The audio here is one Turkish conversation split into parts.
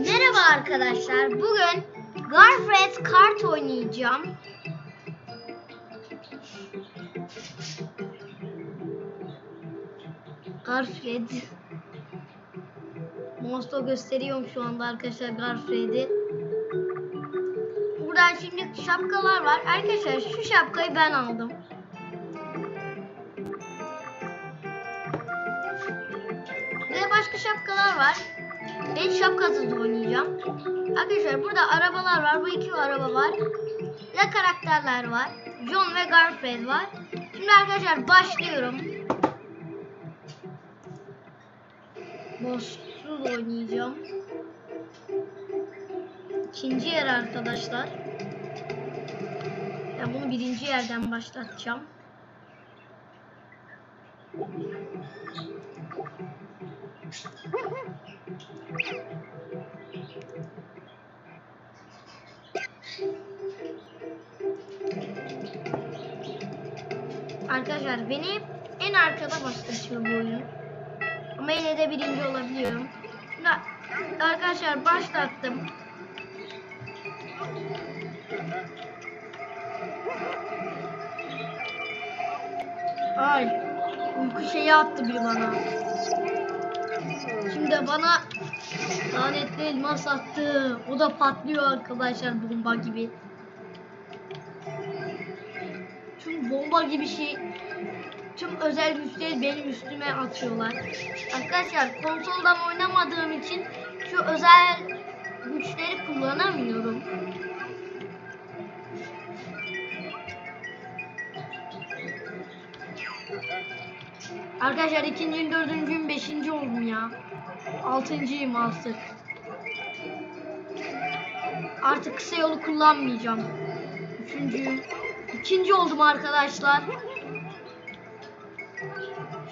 Merhaba arkadaşlar. Bugün Garfred kart oynayacağım. Garfred. Monster gösteriyorum şu anda arkadaşlar Garfred'i. Buradan şimdi şapkalar var. Arkadaşlar şu şapkayı ben aldım. Ve başka şapkalar var. Ben şapkasız oynayacağım. Arkadaşlar burada arabalar var. Bu iki araba var. Ve karakterler var. John ve Garfield var. Şimdi arkadaşlar başlıyorum. Boss'suz oynayacağım. İkinci yer arkadaşlar. Ben bunu birinci yerden başlatacağım. Arkadaşlar beni en arkada başlatıyor bu oyun. Ama yine de birinci olabiliyorum. Arkadaşlar başlattım. Ay uyku şeyi attı bir bana. Şimdi bana lanetli elmas attı. O da patlıyor arkadaşlar bomba gibi. Tüm bomba gibi şey tüm özel güçleri benim üstüme atıyorlar. Arkadaşlar konsoldan oynamadığım için şu özel güçleri kullanamıyorum. Arkadaşlar ikinci, dördüncüyüm, beşinci oldum ya. Altıncıyım artık. Artık kısa yolu kullanmayacağım. Üçüncüyüm. İkinci oldum arkadaşlar.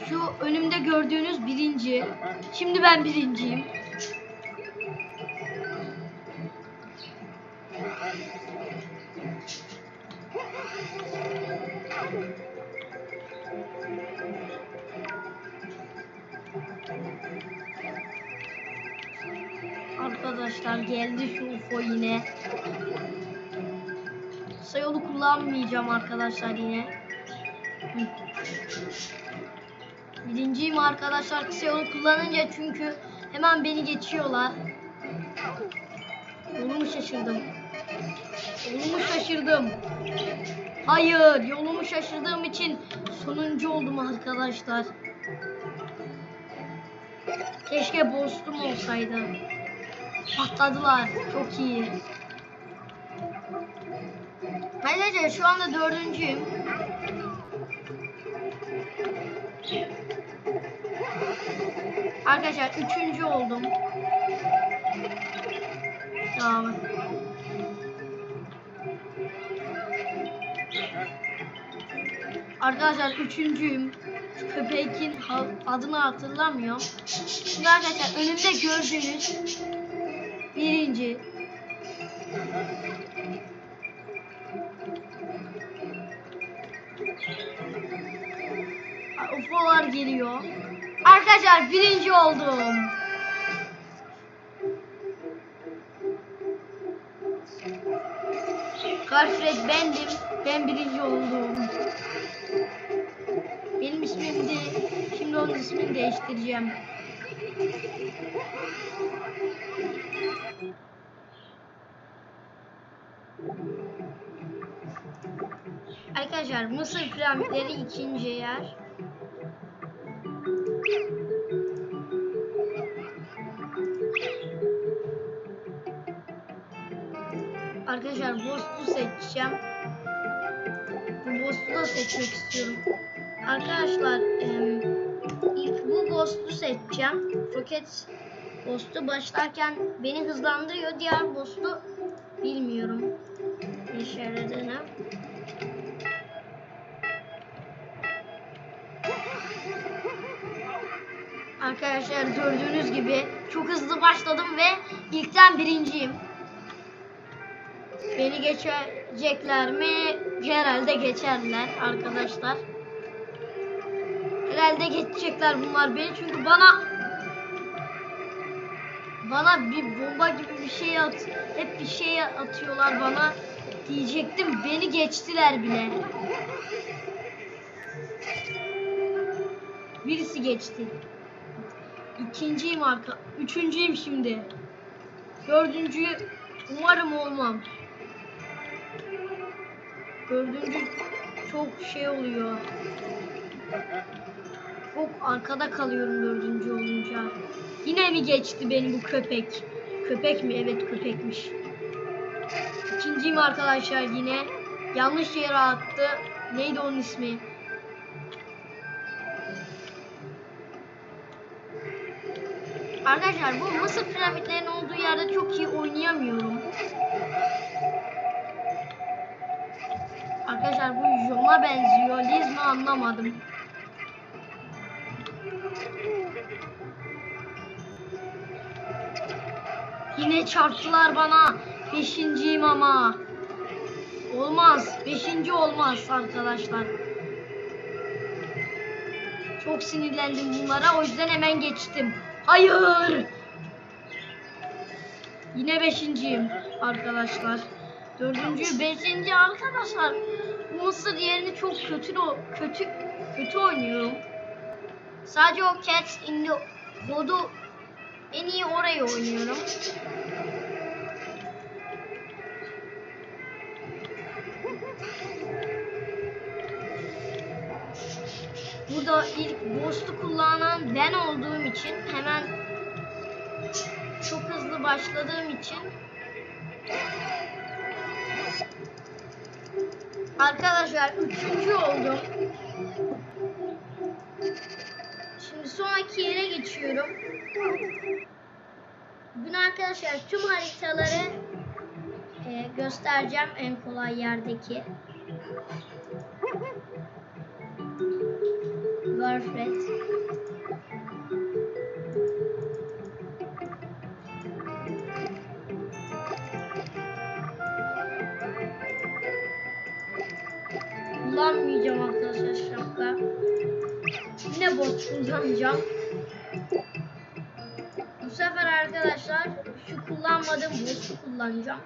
Şu önümde gördüğünüz birinci. Şimdi ben birinciyim. Arkadaşlar geldi şu UFO yine. Kısa yolu kullanmayacağım arkadaşlar yine. Birinciyim arkadaşlar kısa yolu kullanınca çünkü hemen beni geçiyorlar. Yolumu şaşırdım. Yolumu şaşırdım. Hayır yolumu şaşırdığım için sonuncu oldum arkadaşlar. Keşke boostum olsaydı. Patladılar. Çok iyi. Arkadaşlar şu anda dördüncüyüm. Arkadaşlar üçüncü oldum. Tamam. Arkadaşlar üçüncüyüm. Şu adını hatırlamıyorum. Şimdi arkadaşlar önümde gördüğünüz birinci. UFO'lar geliyor. Arkadaşlar birinci oldum. Garfred bendim. Ben birinci oldum. Benim ismimdi. Şimdi onun ismini değiştireceğim. Arkadaşlar Mısır piramitleri ikinci yer. Arkadaşlar Ghost'u seçeceğim. Bu Ghost'u da seçmek istiyorum. Arkadaşlar em, Ghost'u seçeceğim. Roket Ghost'u başlarken beni hızlandırıyor. Diğer Ghost'u bilmiyorum. Ne işe yaradığını. Arkadaşlar gördüğünüz gibi çok hızlı başladım ve ilkten birinciyim. Beni geçecekler mi? Herhalde geçerler arkadaşlar. Herhalde geçecekler bunlar beni çünkü bana bana bir bomba gibi bir şey at. Hep bir şey atıyorlar bana. Diyecektim beni geçtiler bile. Birisi geçti. İkinciyim arka. Üçüncüyüm şimdi. Dördüncüyü umarım olmam. Dördüncü çok şey oluyor. Çok arkada kalıyorum dördüncü olunca. Yine mi geçti beni bu köpek? Köpek mi? Evet köpekmiş. İkinciyim arkadaşlar yine. Yanlış yere attı. Neydi onun ismi? Arkadaşlar bu Mısır piramitlerinin olduğu yerde çok iyi oynayamıyorum. Arkadaşlar bu Jon'a benziyor. Liz mi anlamadım. Yine çarptılar bana. Beşinciyim ama. Olmaz. Beşinci olmaz arkadaşlar. Çok sinirlendim bunlara. O yüzden hemen geçtim. Hayır. Yine beşinciyim arkadaşlar. Dördüncü, beşinci arkadaşlar. Mısır yerini çok kötü kötü kötü oynuyorum. Sadece o Cats in the God'u en iyi orayı oynuyorum. Burada ilk boss'u kullanan ben olduğum için hemen çok hızlı başladığım için Arkadaşlar üçüncü oldum. Şimdi sonraki yere geçiyorum. Bugün arkadaşlar tüm haritaları e, göstereceğim en kolay yerdeki. Warfred. Kullanmayacağım arkadaşlar şapka. Yine bot kullanacağım. Bu sefer arkadaşlar şu kullanmadığım botu kullanacağım.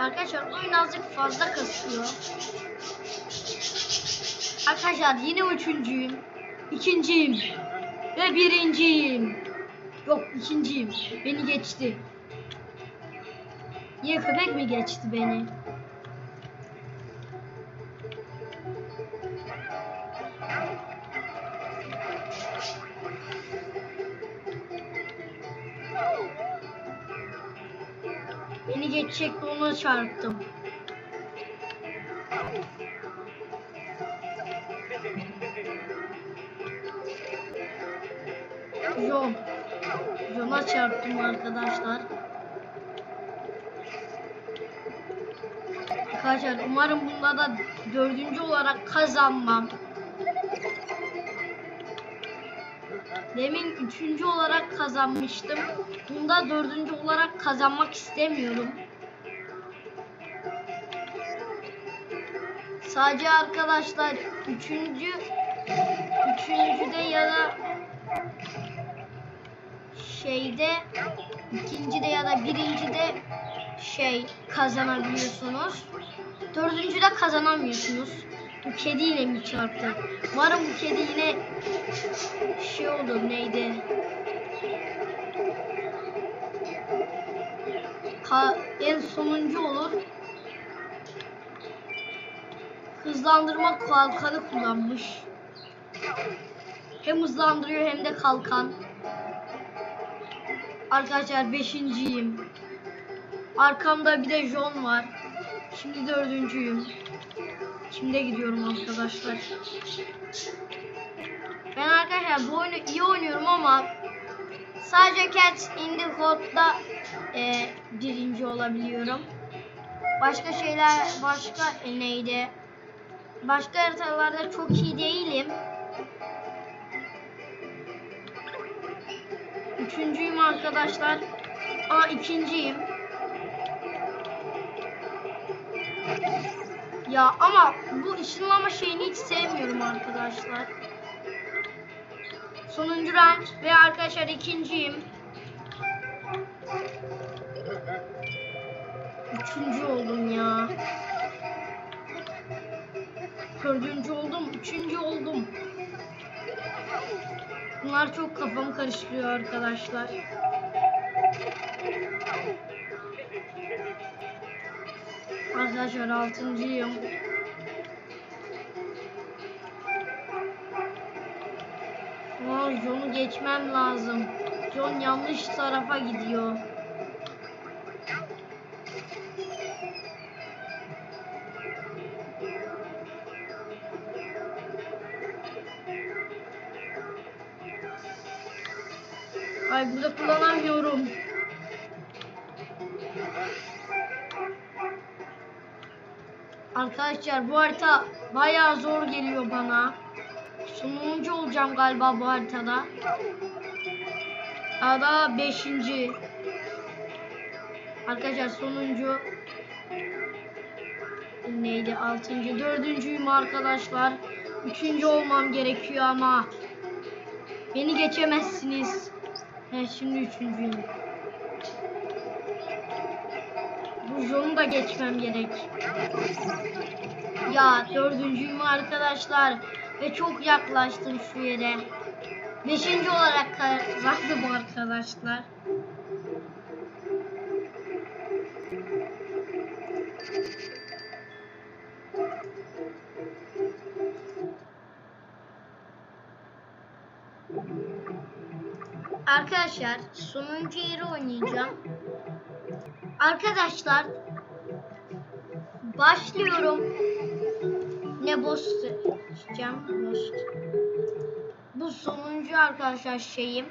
Arkadaşlar oyun azıcık fazla kasıyor. Arkadaşlar yine üçüncüyüm. ikinciyim. Ve birinciyim. Yok ikinciyim. Beni geçti. Niye köpek mi geçti beni? Geçecekti ona çarptım. John. John'a çarptım arkadaşlar. Arkadaşlar umarım bunda da dördüncü olarak kazanmam. Demin üçüncü olarak kazanmıştım. Bunda dördüncü olarak kazanmak istemiyorum. Sadece arkadaşlar üçüncü üçüncüde ya da şeyde ikincide ya da birincide şey kazanabiliyorsunuz. Dördüncüde kazanamıyorsunuz. Bu kediyle mi çarptı? Umarım bu kedi yine şey olur neydi? Ka en sonuncu olur. Hızlandırma kalkanı kullanmış. Hem hızlandırıyor hem de kalkan. Arkadaşlar beşinciyim. Arkamda bir de John var. Şimdi dördüncüyüm. Şimdi gidiyorum arkadaşlar. Ben arkadaşlar bu oyunu iyi oynuyorum ama sadece Cats in the Hode'da e, birinci olabiliyorum. Başka şeyler, başka e, neydi? Başka haritalarda çok iyi değilim. Üçüncüyüm arkadaşlar. Aa ikinciyim. Ya ama bu ışınlama şeyini hiç sevmiyorum arkadaşlar. Sonuncu rank ve arkadaşlar ikinciyim. Üçüncü oldum ya. Dördüncü oldum, üçüncü oldum. Bunlar çok kafamı karıştırıyor arkadaşlar. Arkadaşlar altıncıyım. Aa, John'u geçmem lazım. John yanlış tarafa gidiyor. Ay burada kullanamıyorum. Arkadaşlar bu harita bayağı zor geliyor bana. Sonuncu olacağım galiba bu haritada. Ya da beşinci. Arkadaşlar sonuncu. Neydi? Altıncı. Dördüncüyüm arkadaşlar. Üçüncü olmam gerekiyor ama. Beni geçemezsiniz. Evet şimdi üçüncüyüm. Bu yolu da geçmem gerek. Ya dördüncüyüm arkadaşlar. Ve çok yaklaştım şu yere. Beşinci olarak kazandım arkadaşlar. Arkadaşlar sonuncu yeri oynayacağım. Arkadaşlar başlıyorum. Ne boss seçeceğim? Boss. Bu sonuncu arkadaşlar şeyim.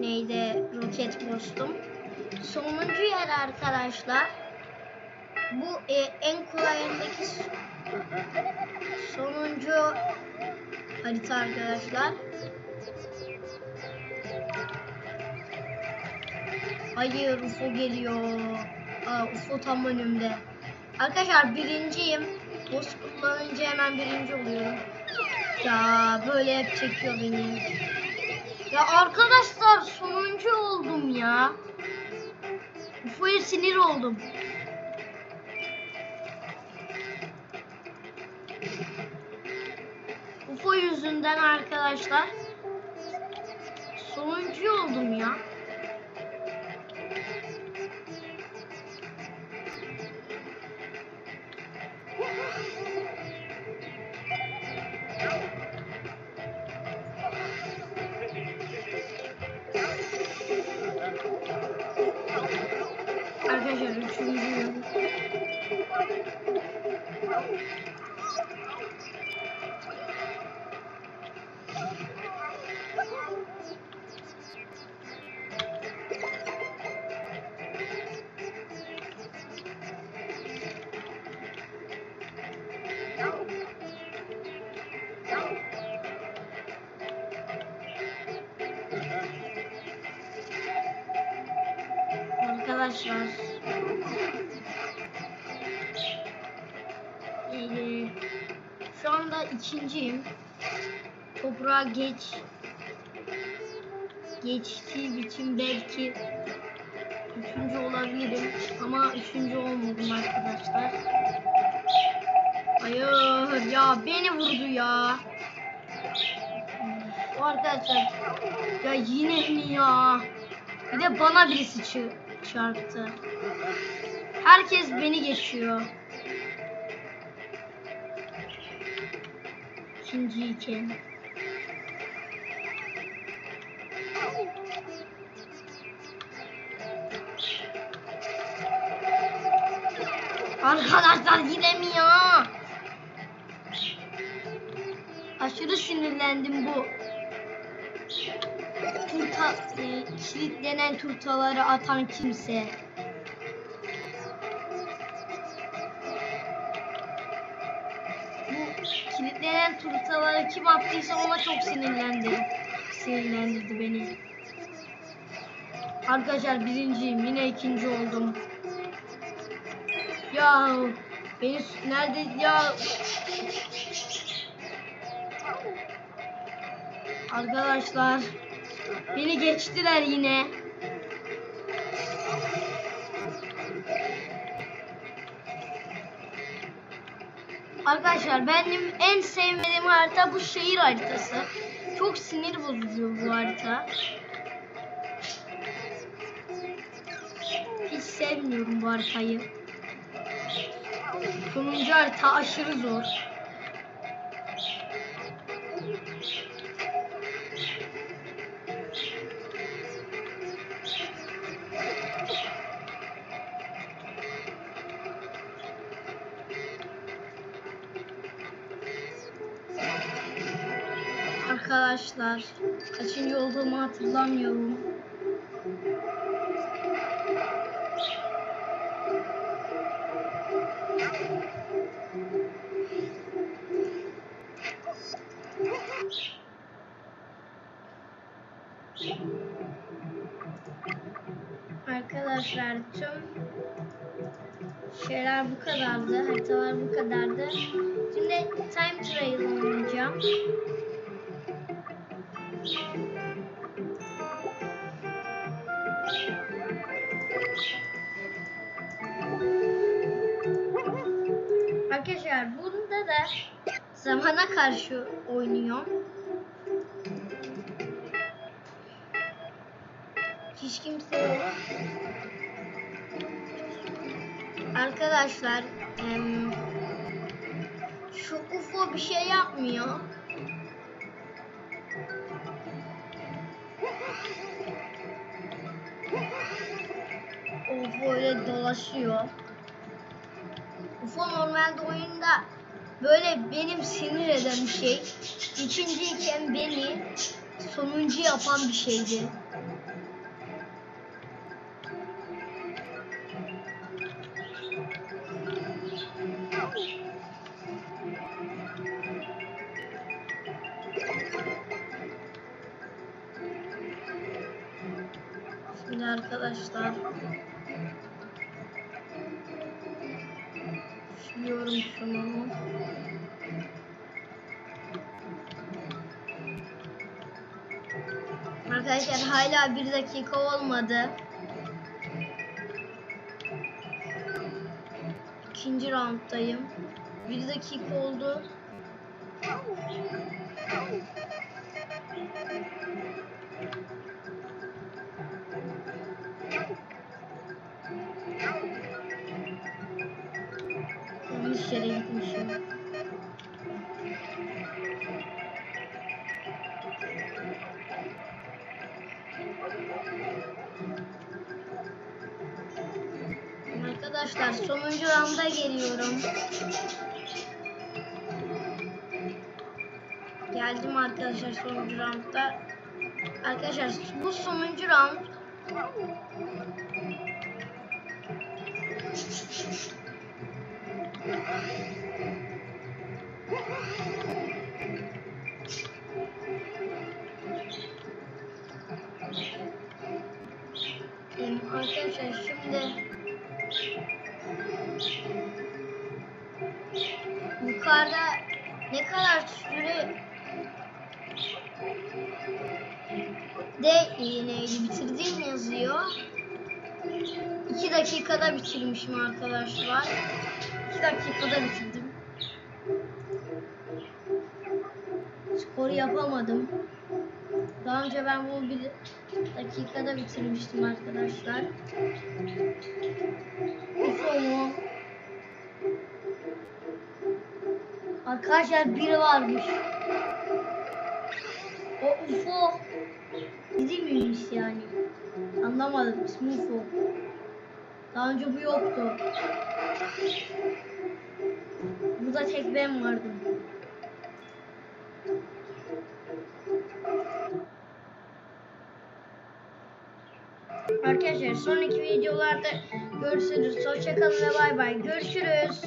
Neydi? Roket boss'tum. Sonuncu yer arkadaşlar. Bu e, en kolayındaki sonuncu harita arkadaşlar. Hayır UFO geliyor. Aa, UFO tam önümde. Arkadaşlar birinciyim. Boss kullanınca hemen birinci oluyorum. Ya böyle hep çekiyor beni. Ya arkadaşlar sonuncu oldum ya. UFO'ya sinir oldum. UFO yüzünden arkadaşlar sonuncu oldum ya. Arkadaşlar. Ee, şu anda ikinciyim. Toprağa geç geçtiğim için belki üçüncü olabilirim ama üçüncü olmadım arkadaşlar. Hayır ya beni vurdu ya. Arkadaşlar ya yine mi ya? Bir de bana birisi çı- çarptı. Herkes beni geçiyor. ikinciyken. Arkadaşlar gidemiyor. Aşırı sinirlendim bu. Turta, e, kilitlenen turtaları atan kimse. Bu kilitlenen turtaları kim attıysa ona çok sinirlendi. Sinirlendirdi beni. Arkadaşlar birinciyim. Yine ikinci oldum. Ya beni nerede ya Arkadaşlar beni geçtiler yine. Arkadaşlar benim en sevmediğim harita bu şehir haritası. Çok sinir bozucu bu harita. Hiç sevmiyorum bu haritayı. Sonuncu harita aşırı zor. Arkadaşlar kaçıncı olduğumu hatırlamıyorum. Arkadaşlar tüm şeyler bu kadardı. Haritalar bu kadardı. Şimdi time trial oynayacağım. Zamana karşı oynuyorum. Hiç kimse yok. Arkadaşlar em, şu UFO bir şey yapmıyor. UFO öyle dolaşıyor. UFO normalde oyunda böyle benim sinir eden bir şey. İkinciyken beni sonuncu yapan bir şeydi. Şimdi arkadaşlar hala bir dakika olmadı. İkinci rounddayım. Bir dakika oldu. Yanlış yere gitmişim. Sonuncu rounda geliyorum. Geldim arkadaşlar sonuncu roundda. Arkadaşlar bu sonuncu round. İğneyi bitirdiğim yazıyor. 2 dakikada bitirmişim arkadaşlar. 2 dakikada bitirdim. Skoru yapamadım. Daha önce ben bunu bir dakikada bitirmiştim arkadaşlar. Mu? Arkadaşlar biri varmış. O UFO biri miymiş yani? Anlamadım ismi UFO. Daha önce bu yoktu. Burada tek ben vardım. Arkadaşlar sonraki videolarda görüşürüz. Hoşçakalın ve bay bay. Görüşürüz.